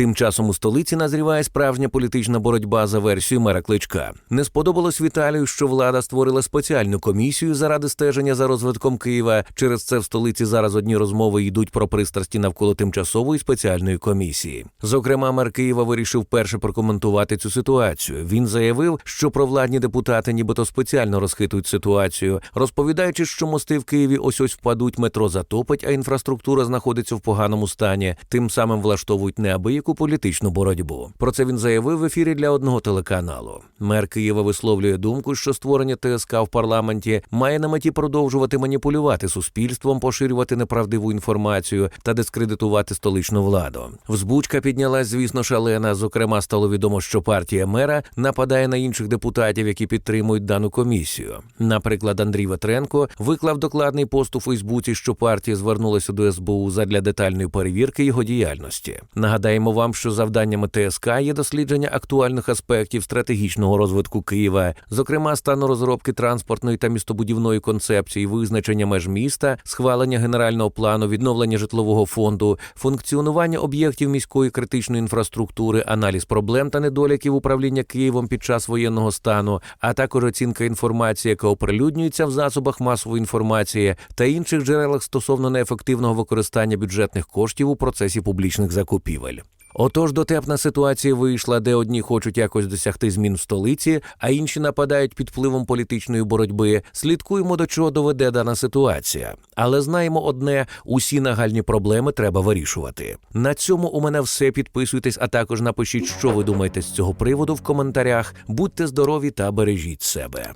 Тим часом у столиці назріває справжня політична боротьба за версією мера Кличка. Не сподобалось Віталію, що влада створила спеціальну комісію заради стеження за розвитком Києва. Через це в столиці зараз одні розмови йдуть про пристрасті навколо тимчасової спеціальної комісії. Зокрема, мер Києва вирішив перше прокоментувати цю ситуацію. Він заявив, що провладні депутати, нібито спеціально розхитують ситуацію, розповідаючи, що мости в Києві ось ось впадуть, метро затопить, а інфраструктура знаходиться в поганому стані. Тим самим влаштовують неабияку політичну боротьбу. Про це він заявив в ефірі для одного телеканалу. Мер Києва висловлює думку, що створення ТСК в парламенті має на меті продовжувати маніпулювати суспільством, поширювати неправдиву інформацію та дискредитувати столичну владу. Взбучка піднялась, звісно, шалена. Зокрема, стало відомо, що партія мера нападає на інших депутатів, які підтримують дану комісію. Наприклад, Андрій Ветренко виклав докладний пост у Фейсбуці, що партія звернулася до СБУ задля детальної перевірки його діяльності. Нагадаємо вам, що завданнями ТСК є дослідження актуальних аспектів стратегічного розвитку Києва, зокрема стану розробки транспортної та містобудівної концепції, визначення меж міста, схвалення генерального плану, відновлення житлового фонду, функціонування об'єктів міської критичної інфраструктури, аналіз проблем та недоліків управління Києвом під час воєнного стану, а також оцінка інформації, яка оприлюднюється в засобах масової інформації та інших джерелах стосовно неефективного використання бюджетних коштів у процесі публічних закупівель. Отож, дотепна ситуація вийшла, де одні хочуть якось досягти змін в столиці, а інші нападають під впливом політичної боротьби. Слідкуємо, до чого доведе дана ситуація. Але знаємо одне: усі нагальні проблеми треба вирішувати. На цьому у мене все. Підписуйтесь, а також напишіть, що ви думаєте з цього приводу в коментарях. Будьте здорові та бережіть себе.